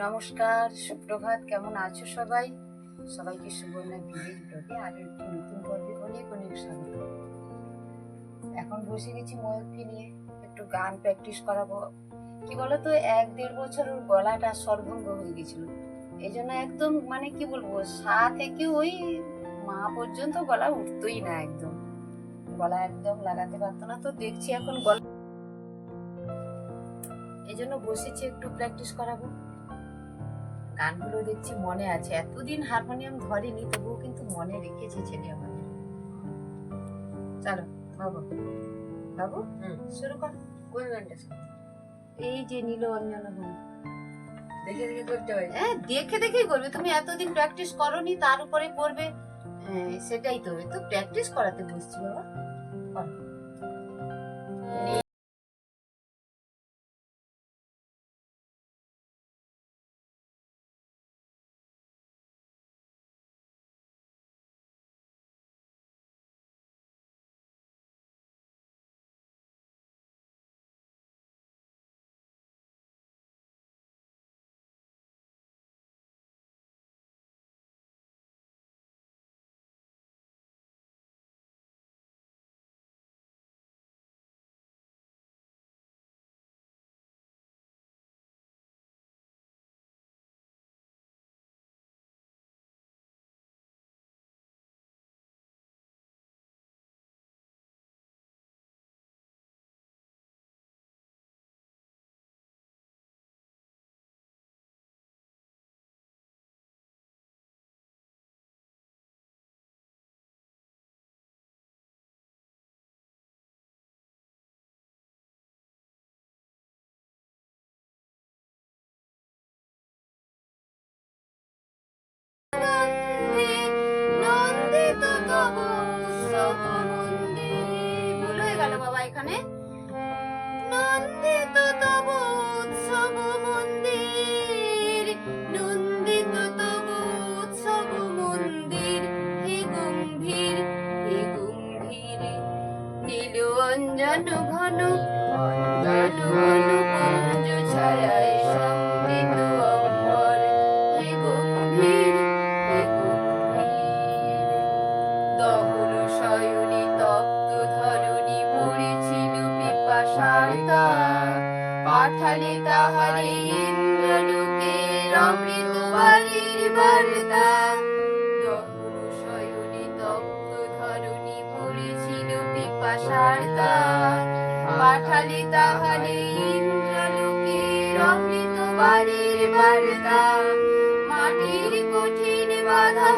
নমস্কার, সুপ্রভাত, কেমন আছো সবাই? সবাইকে সুবর্ণা ভিলেজ ব্লগে আর একটি নতুন পর্বে অনেক অনেক স্বাগত। এখন বসে গেছি ময়ূরকে নিয়ে, একটু গান প্র্যাকটিস করাবো। কি বলতো, এক দেড় বছর ওর গলাটা সর্বঙ্গ হয়ে গেছিল। এই জন্য একদম মানে কি বলব, সা থেকে ওই মা পর্যন্ত গলা উঠতোই না একদম। গলা একদম লাগাতে পারতো না, তো দেখছি এখন গলা এই জন্য বসেছি, একটু প্র্যাকটিস করাবো। গানগুলো দেখছি মনে আছে। এতদিন হারমোনিয়াম ধরেনি তবুও কিন্তু মনে রেখেছে ছেলে আমাদের। চলো বাবু। বাবু। শুরু কর। কোন গানটা? এই যে নীল অঞ্জন দেখে দেখে করতে হয়। হ্যাঁ দেখে দেখেই করবে। তুমি এতদিন প্র্যাকটিস করনি তার উপরে করবে। হ্যাঁ, সেটাই তো। তো প্র্যাকটিস করাতে বসছি বাবা। পিপাসার্তা পাঠালে তাহারে ইন্দ্রলোকের অমৃত বার্তা। মাটির কঠিন বাধা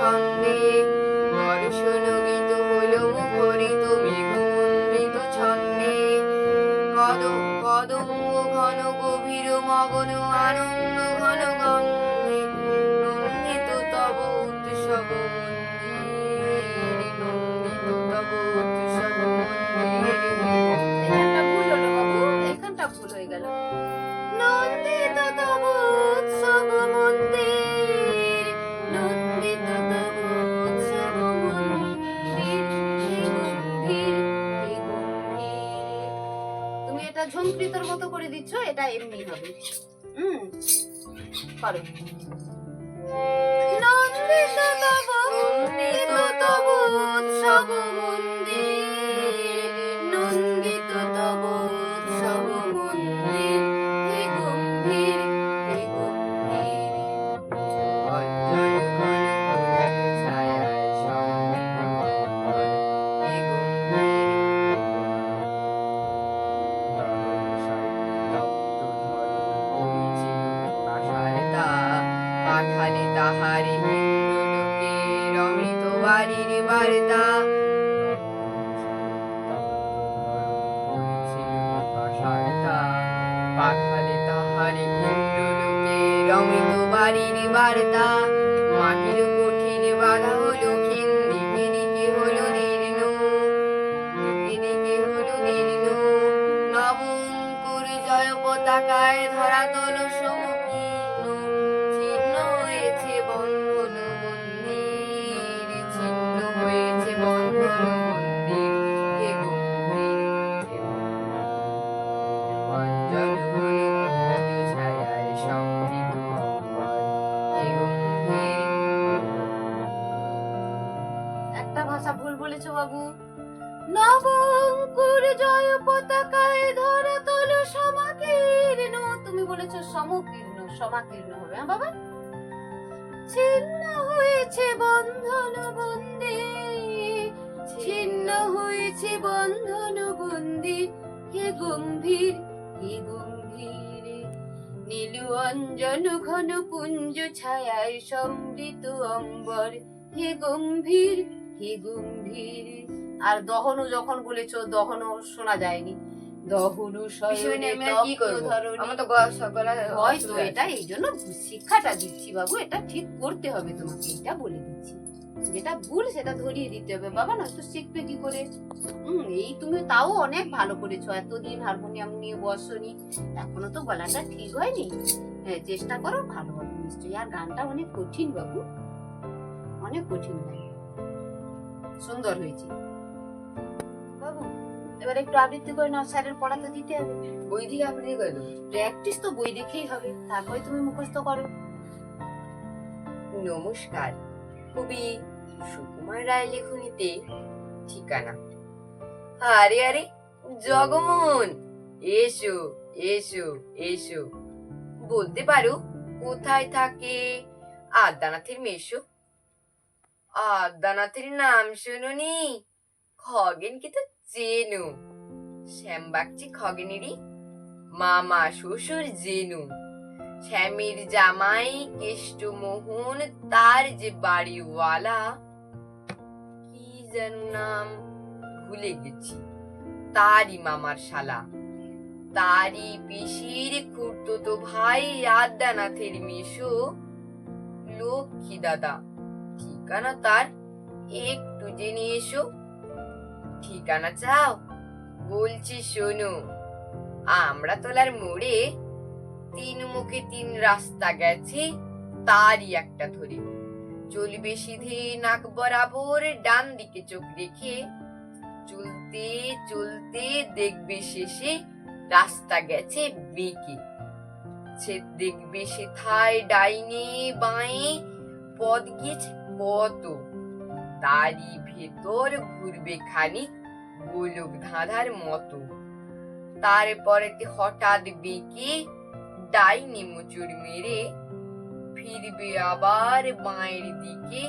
ছন্দে বর্ষণগীত হল মুখরিত মেঘমন্ডিত ছন্দে। কদম কদম ঘন গভীর মগন আনন্দ ঘন গন্ধে। হবে হুম করো নন্দিত তব তব উৎসব অমৃত বাড়ির বার্তা মাটির কঠিন বাধা সমকীর্ণ, সমাকীর্ণ হবে। হ্যাঁ বাবা? ছিন্ন হয়েছে বন্ধন বন্দি। ছিন্ন হয়েছে বন্ধন বন্দি। হে গম্ভীর হে গম্ভীর। নীলু অঞ্জন ঘন পুঞ্জ ছায়ায় সমৃত অম্বর। হে গম্ভীর হে গম্ভীর। আর দহনও যখন বলেছ, দহনও শোনা যায়নি। তো এটা এই জন্য শিক্ষাটা দিচ্ছি বাবু এটা ঠিক করতে হবে তোমাকে এটা বলে দিচ্ছি। যেটা ভুল সেটা ধরিয়ে দিতে হবে। বাবা নয়তো শিখবে কি করে? হম এই তুমি তাও অনেক ভালো করেছ এতদিন হারমোনিয়াম নিয়ে বসনি এখনও তো গলাটা ঠিক হয়নি। হ্যাঁ, চেষ্টা করো ভালো হবে নিশ্চয়ই। আর গানটা অনেক কঠিন বাবু অনেক কঠিন গান সুন্দর হয়েছে। এবার একটু আবৃত্তি করে নাও, স্যারের পড়া তো দিতে হবে। বই থেকে আপনি করে দেবো প্র্যাকটিস তো বই দেখেই হবে, তারপরে তুমি মুখস্থ করো। নমস্কার। কবি সুকুমার রায় লেখনীতে ঠিকানা। আরে আরে জগমন এসো এসো এসো। বলতে পারো, কোথায় থাকে? আদ্যানাথের মেশো আদ্যানাথের নাম শুনুনি? খগেন কি তো চেনো শ্যামবাগচি খগেনেরই মামা শ্বশুর জেনু। শ্যামের জামাই কেষ্ট মোহন তার যে বাড়িওয়ালা, কি যেন নাম ভুলে গেছি। তারই মামার শালা। তারই পিসির খুড়তো ভাই আদ্যানাথের মেশো লক্ষ্মী দাদা। ঠিকানা তার একটু জেনে এসো। ঠিকানা চাও? বলছি শোনো, আমরা তোলার মোড়ে তিন মুখে তিন রাস্তা গেছে, তারই একটা ধরে। চলবে সিধে নাক বরাবর ডান দিকে চোখ রেখে, চলতে চলতে দেখবে শেষে রাস্তা গেছে বেঁকে। সে দেখবে সেথায় ডাইনে বাঁয়ে পদ গিয়েছে কত তারই ভেতর ঘুরবে খানিক গোলক ধাঁধার মতো। তারপরেতে হঠাৎ বেঁকে ডাইনি মোচড় মেরে ফিরবে আবার বাঁয়ের দিকে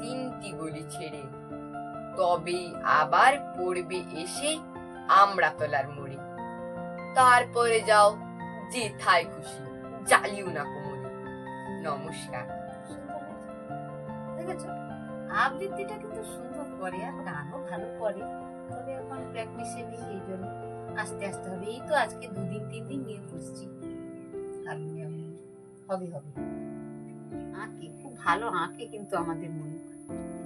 তিনটি গলি ছেড়ে। তবে আবার পড়বে এসে আমরা তলার মোড়ে। তারপরে যাও, যেথায় খুশি, জ্বালিও না কোমরে। নমস্কার। দেখেছ? আবৃত্তিটা কিন্তু সুন্দর করে আর গানও ভালো করে। তবে এখন প্র্যাকটিসে নেই এই জন্য আস্তে আস্তে হবে। এই তো আজকে দুদিন তিন দিন নিয়ে বসছি হারমোনিয়াম। হবে হবে। আঁকে খুব ভালো আঁকে কিন্তু আমাদের মনে।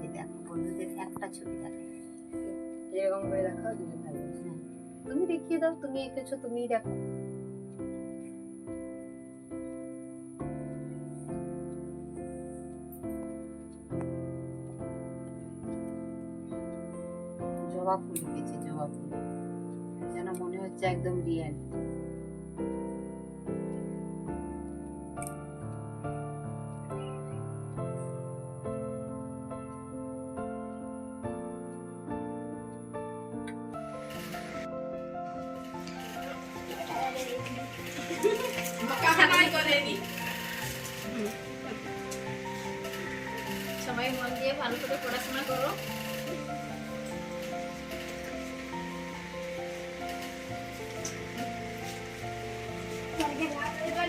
যে দেখো বন্ধুদের একটা ছবি দেখো এরকম করে রাখাও দিলে ভালো। হ্যাঁ। তুমি দেখিয়ে দাও তুমি এঁকেছো তুমিই দেখো। অবাক হয়ে পেয়েছে জবা ফুল যেন মনে হচ্ছে একদম রিয়েল সবাই মন দিয়ে ভালো করে পড়াশোনা করো।